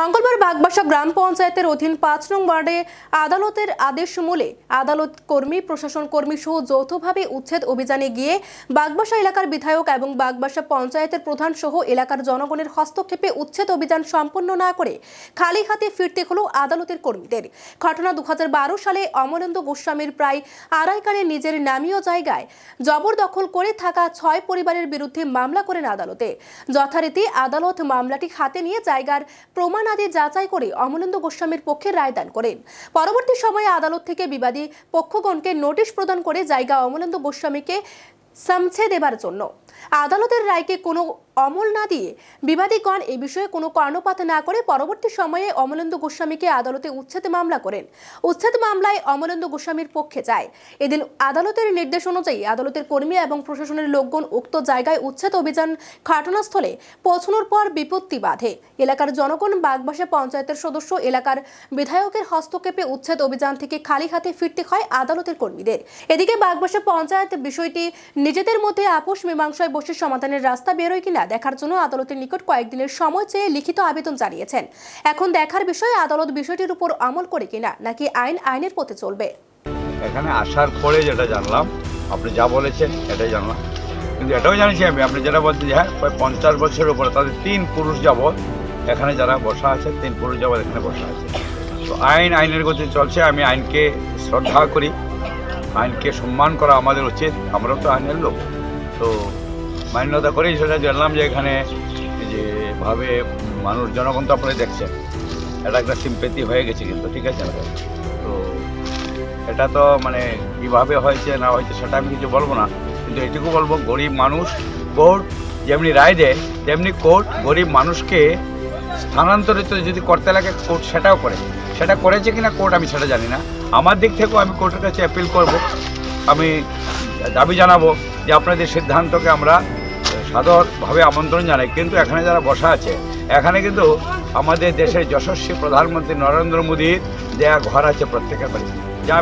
মঙ্গলবার বাগবাসা গ্রাম পঞ্চায়েতের অধীন পাঁচ নং ওয়ার্ডে আদালতের আদেশ মূলে আদালত কর্মী, প্রশাসন কর্মী সহ যৌথভাবে উচ্ছেদ অভিযানে গিয়ে বাগবাসা এলাকার বিধায়ক এবং বাগবাসা পঞ্চায়েতের প্রধান সহ এলাকার জনগণের হস্তক্ষেপে উচ্ছেদ অভিযান সম্পন্ন না করে খালি হাতে ফিরতে হলো আদালতের কর্মীদের। ঘটনা দু হাজার বারো সালে অমরেন্দ্র গোস্বামীর প্রায় আড়াই কানে নিজের নামীয় জায়গায় জবরদখল করে থাকা ছয় পরিবারের বিরুদ্ধে মামলা করেন আদালতে। যথারীতি আদালত মামলাটি হাতে নিয়ে জায়গার প্রমাণাদি যাচাই করে অমলেন্দু গোস্বামীর পক্ষে রায়দান করেন। পরবর্তী সময়ে আদালত থেকে বিবাদী পক্ষগণকে নোটিশ প্রদান করে জায়গা অমলেন্দু গোস্বামীকে সামছে দেবার জন্য। আদালতের রায়কে কোনো অমল না দিয়ে বিবাদীগণ এই বিষয়ে কোনো কর্ণপাত না করে পরবর্তী সময়ে অমলেন্দু গোস্বামীকে আদালতে উচ্ছেদ মামলা করেন। উচ্ছেদ মামলায় অমলেন্দু গোস্বামীর পক্ষে যায়। এদিন আদালতের নির্দেশ অনুযায়ী আদালতের কর্মী এবং প্রশাসনের লোকগণ উক্ত জায়গায় উচ্ছেদ অভিযান ঘটনাস্থলে পৌঁছানোর পর বিপত্তি বাধে। এলাকার জনগণ বাগবাসা পঞ্চায়েতের সদস্য, এলাকার বিধায়কের হস্তক্ষেপে উচ্ছেদ অভিযান থেকে খালি হাতে ফিরতে হয় আদালতের কর্মীদের। এদিকে বাগবাসা পঞ্চায়েত বিষয়টি নিজেদের মধ্যে আপোষ মীমাংসায় বসে সমাধানের রাস্তা বেরোয় কিনা দেখার জন্য আদালতের নিকট কয়েকদিনের সময় চেয়ে লিখিত আবেদন জানিয়েছেন। এখন দেখার বিষয়ে আদালত বিষয়টির উপর আমল করে কিনা, নাকি আইন আইনের পথে চলবে? এখানে আসার পরে যেটা জানলাম, আপনি যা বলেছেন এটাই জানলাম। কিন্তু এটাও জানিছি আমি, আপনি যেটা বলছেন যে হ্যাঁ প্রায় পঞ্চাশ বছরের উপরে, তাদের তিন পুরুষ যাবৎ এখানে যারা বসা আছে, তিন পুরুষ যাবৎ এখানে বসা আছে। তো আইন আইনের গতি চলছে, আমি আইনকে শ্রদ্ধা করি। আইনকে সম্মান করা আমাদের উচিত, আমরাও তো আইনের লোক। তো মান্যতা করেই সেটা জানলাম যে এখানে যেভাবে মানুষ জনগণ তো আপনারা দেখছেন। এটা একটা সিম্পেতি হয়ে গেছে কিন্তু, ঠিক আছে? তো এটা তো মানে কীভাবে হয়েছে, না হয়েছে সেটা আমি কিছু বলব না। কিন্তু এটুকু বলব, গরিব মানুষ কোর্ট যেমনি রায় দেয়, তেমনি কোর্ট গরিব মানুষকে স্থানান্তরিত যদি করতে লাগে, কোর্ট সেটাও করে। সেটা করেছে কিনা কোর্ট আমি সেটা জানি না। আমার দিক থেকেও আমি কোর্টের কাছে অ্যাপিল করব। আমি দাবি জানাব যে আপনাদের সিদ্ধান্তকে আমরা সাদরভাবে আমন্ত্রণ জানাই। কিন্তু এখানে যারা বসা আছে, এখানে কিন্তু আমাদের দেশের যশস্বী প্রধানমন্ত্রী নরেন্দ্র মোদীর দেয়া ঘর আছে প্রত্যেকের বাড়িতে। যা